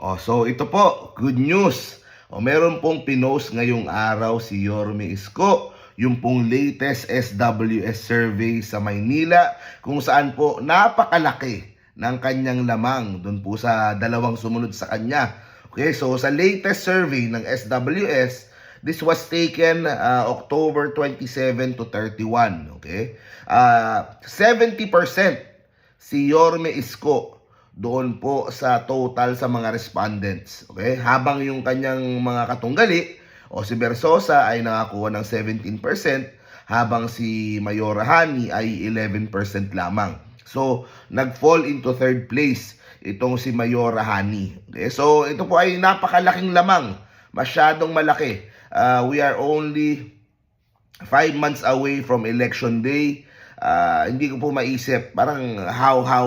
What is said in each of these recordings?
Oh, so ito po, good news. O meron pong pinost ngayong araw si Yorme Isko, yung pong latest SWS survey sa Maynila kung saan po napakalaki ng kanyang lamang doon po sa dalawang sumunod sa kanya. Okay, so sa latest survey ng SWS, this was taken uh, October 27 to 31, okay? Uh, 70% si Yorme Isko doon po sa total sa mga respondents. Okay? Habang yung kanyang mga katunggali o si Bersosa ay nakakuha ng 17%, habang si Mayora Hani ay 11% lamang. So, nag-fall into third place itong si Mayora Hani. Okay? So, ito po ay napakalaking lamang. Masyadong malaki. Uh, we are only five months away from election day. Uh, hindi ko po maisip, parang how, how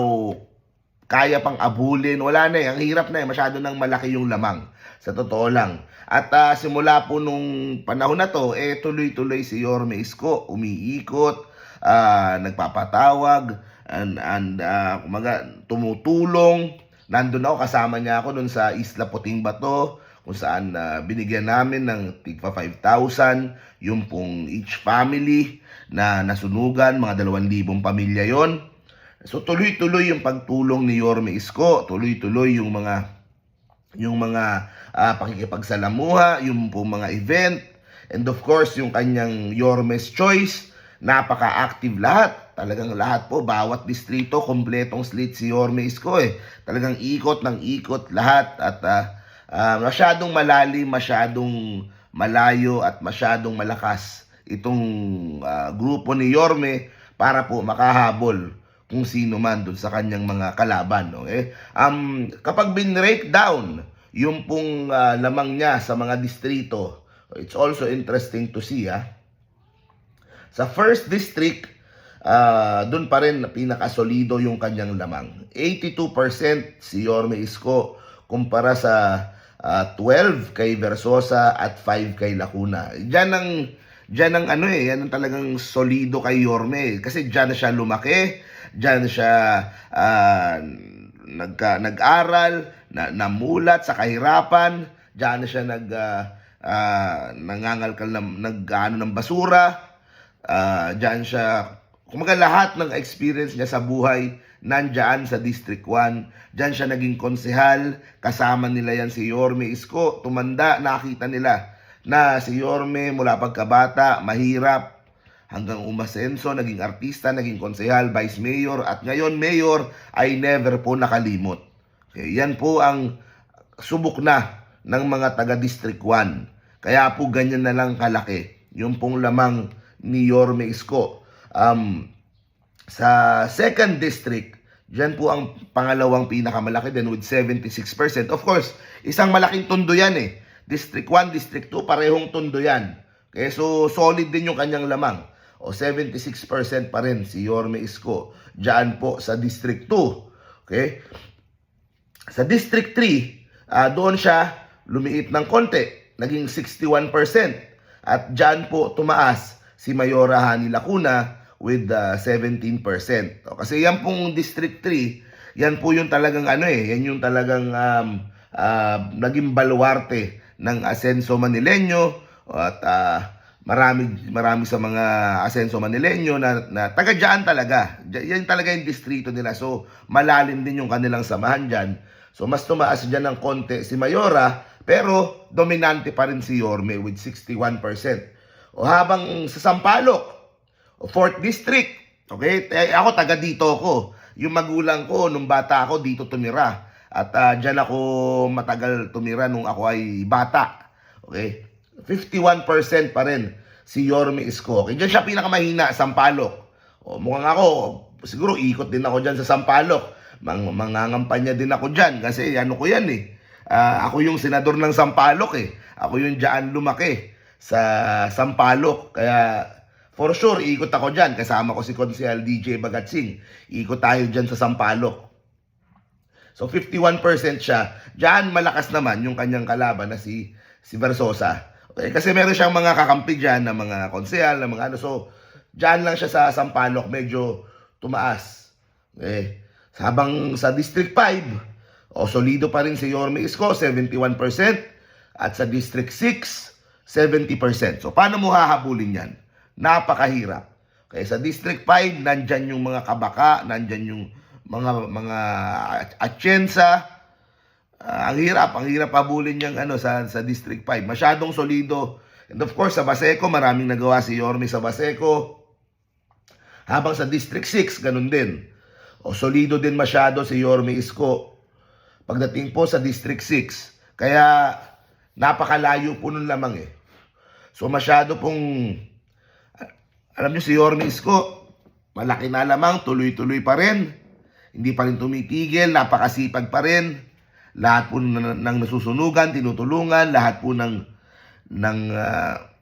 kaya pang abulin. Wala na eh. Ang hirap na eh. Masyado nang malaki yung lamang. Sa totoo lang. At ah, simula po nung panahon na to, eh tuloy-tuloy si Yorme Isko. Umiikot, ah, nagpapatawag, and, and ah, kumaga, tumutulong. Nandun ako, kasama niya ako dun sa Isla Puting Bato kung saan ah, binigyan namin ng tigpa 5,000 yung pong each family na nasunugan, mga 2,000 pamilya yon So tuloy-tuloy yung pagtulong ni Yorme Isko, tuloy-tuloy yung mga yung mga ah, pakikipagsalamuha, yung po mga event, and of course yung kanyang Yorme's Choice, napaka-active lahat. Talagang lahat po, bawat distrito, kompletong slate si Yorme Isko eh. Talagang ikot ng ikot lahat at ah, ah, masyadong malalim, masyadong malayo at masyadong malakas itong ah, grupo ni Yorme para po makahabol kung sino man dun sa kanyang mga kalaban. Okay? Um, kapag bin-break down yung pong ah, lamang niya sa mga distrito, it's also interesting to see. ah. Sa first district, ah dun pa rin pinakasolido yung kanyang lamang. 82% si Yorme Isko kumpara sa ah, 12 kay Versosa at 5 kay Lacuna. Diyan ang diyan ang ano eh, yan ang talagang solido kay Yorme. Kasi diyan na siya lumaki, diyan siya ah, nagka, nag-aral, na, namulat sa kahirapan, diyan siya nag ah, ah, nangangalkal ng nag-ano ng basura, Ah, diyan siya, kumaga lahat ng experience niya sa buhay, nandyan sa District 1. Diyan siya naging konsehal, kasama nila yan si Yorme Isko. Tumanda, nakita nila na si Yorme mula pagkabata, mahirap, hanggang umasenso, naging artista, naging konsehal, vice mayor, at ngayon mayor ay never po nakalimot. Okay, yan po ang subok na ng mga taga District 1. Kaya po ganyan na lang kalaki yung pong lamang ni Yorme Isko. Um, sa second district, dyan po ang pangalawang pinakamalaki din with 76%. Of course, isang malaking tondo yan eh. District 1, District 2, parehong tondo yan. Okay, so solid din yung kanyang lamang. O 76% pa rin si Yorme Isko. Diyan po sa District 2. Okay? Sa District 3, ah, doon siya lumiit ng konti, naging 61%. At dyan po tumaas si Mayora Hani Lacuna with ah, 17%. O, kasi yan pong District 3, yan po yung talagang ano eh, yan yung talagang um, ah, naging baluarte ng Asenso Manileño at ah, marami marami sa mga Asenso Manileño na, na taga dyan talaga. Diyan- Yan talaga yung distrito nila. So, malalim din yung kanilang samahan dyan. So, mas tumaas dyan ng konti si Mayora, pero dominante pa rin si Yorme with 61%. O habang sa Sampaloc, o 4th District, okay, eh, ako taga dito ako. Yung magulang ko, nung bata ako, dito tumira. At ah, dyan ako matagal tumira nung ako ay bata. Okay? 51% pa rin si Yorme Isko. Okay, dyan siya pinakamahina, Sampaloc. O, mukhang ako, siguro ikot din ako dyan sa Sampaloc. Mang, mangangampanya din ako dyan kasi ano ko yan eh. Ah, ako yung senador ng Sampaloc eh. Ako yung dyan lumaki sa Sampaloc. Kaya for sure, ikot ako dyan. Kasama ko si Konsehal DJ Bagatsing. Ikot tayo dyan sa Sampaloc. So 51% siya. Diyan malakas naman yung kanyang kalaban na si si Versosa. Okay, kasi meron siyang mga kakampi diyan na mga konsehal, na mga ano. So diyan lang siya sa Sampaloc medyo tumaas. Okay. Habang sa District 5, O solido pa rin si Yorme Isko, 71%. At sa District 6, 70%. So paano mo hahabulin yan? Napakahirap. Kaya sa District 5, nandyan yung mga kabaka, nandyan yung mga mga atyensa. Ah, ang hirap, ang hirap habulin yung ano sa sa District 5. Masyadong solido. And of course, sa Baseco, maraming nagawa si Yorme sa Baseco. Habang sa District 6, ganun din. O solido din masyado si Yorme Isko pagdating po sa District 6. Kaya napakalayo po nun lamang eh. So masyado pong alam niyo si Yorme Isko, malaki na lamang, tuloy-tuloy pa rin. Hindi pa rin tumitigil, napakasipag pa rin. Lahat po ng, ng nasusunugan, tinutulungan, lahat po ng ng ah,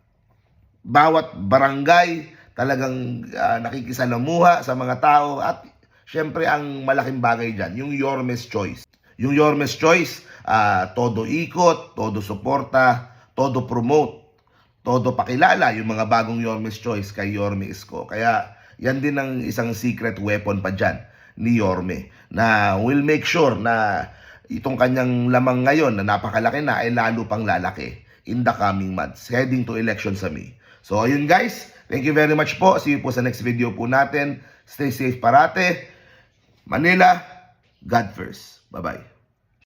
bawat barangay talagang ah, nakikisalamuha sa mga tao at syempre ang malaking bagay diyan, yung Yormes Choice. Yung Yormes Choice, ah, todo ikot, todo suporta, todo promote todo pakilala yung mga bagong Yorme's Choice kay Yorme Isko. Kaya yan din ang isang secret weapon pa dyan ni Yorme na will make sure na itong kanyang lamang ngayon na napakalaki na ay lalo pang lalaki in the coming months heading to election sa May. So ayun guys, thank you very much po. See you po sa next video po natin. Stay safe parate. Manila, God first. Bye-bye.